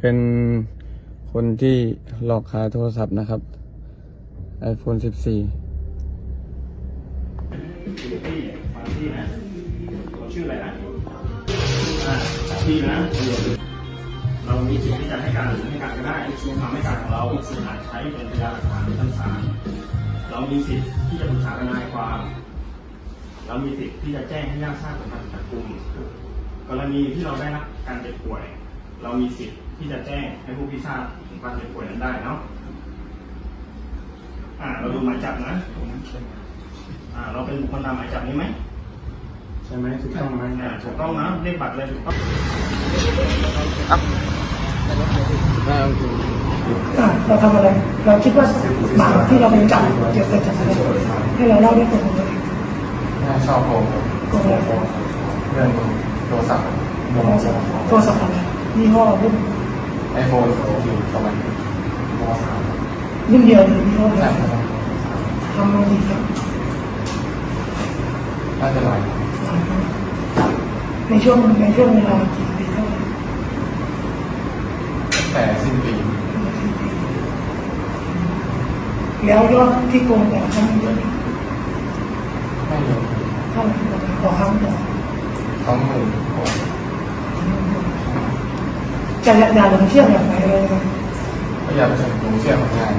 เป็นคนที่หลอกขายโทรศัพท์นะครับ iPhone 14พี่ฟังพี่นะเขาชื่ออะไรนะพี่นะเรามีสิทธิ์ที่จะให้การหรือไม่ให้การก็ได้ซึ่งคำให้การของเราซึ่งอาจใช้เป็นพยานหลักฐานในชั้นศาลเรามีสิทธิ์ที่จะปรึกษาทนายความ เรามีสิทธิ์ที่จะแจ้งให้ญาติทราบถึงการจับกุมกรณีที่เราได้รับการเจ็บป่วย เรามีสิทธิ์ที่จะแจ้งให้ผู้พิพากษาถึงการเจ็บป่วยนั้นได้เนาะอ่า เราดูหมายจับนะ อ่า เราเป็นบุคคลตามหมายจับนี้ไหมใช่ไหมถูกต้องไหมอ่าถูกต้องนะเลขบัตรเลยถูกต้องได้ครับคุณอะเราทำอะไร เราคิดว่าหมาที่เราไปจับเกี่ยวกับจับอะไรให้เราเล่าได้ตรงกันเลยแม่ชอบโกงตรงเลยเรื่องโทรศัพท์โทรศัพท์โทรศัพท์อะไร ยี่ห้อรุ่นไอโฟนอยู่ประมาณมสามรุ่นเดียวหรือยี่ห้อเดียใช่วครับทำมาดีครับน่าจะหน่อยในช่วงในช่วงเวลากี่ปีเท่าไหร่ตั้งแต่สิ้นปีแล้วยอดที่โกงแต่ละครั้งเยอะไม่เยอะเท่าไหร่ต่อครั้งต่อสองหมื่นห กจะอย่าหลงเชื่อแบบไหนเลยนะก็อยากจะหนูเชื่อของงาน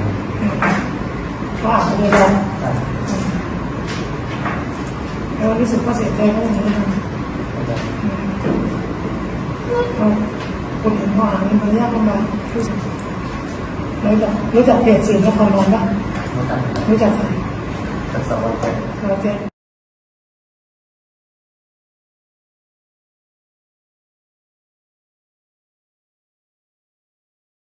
ก็อาจจะเลยลองแล้วรู้สึกว่าเสียใจก็ไม่ได้ทำคนเห็นว่าอ่านมันยากลำบากรู้สึกรู้จักรู้จักเพจสื่อนสีนครนอนปะรู้จักรู้จักใครจากสาวไปเราแจ้ง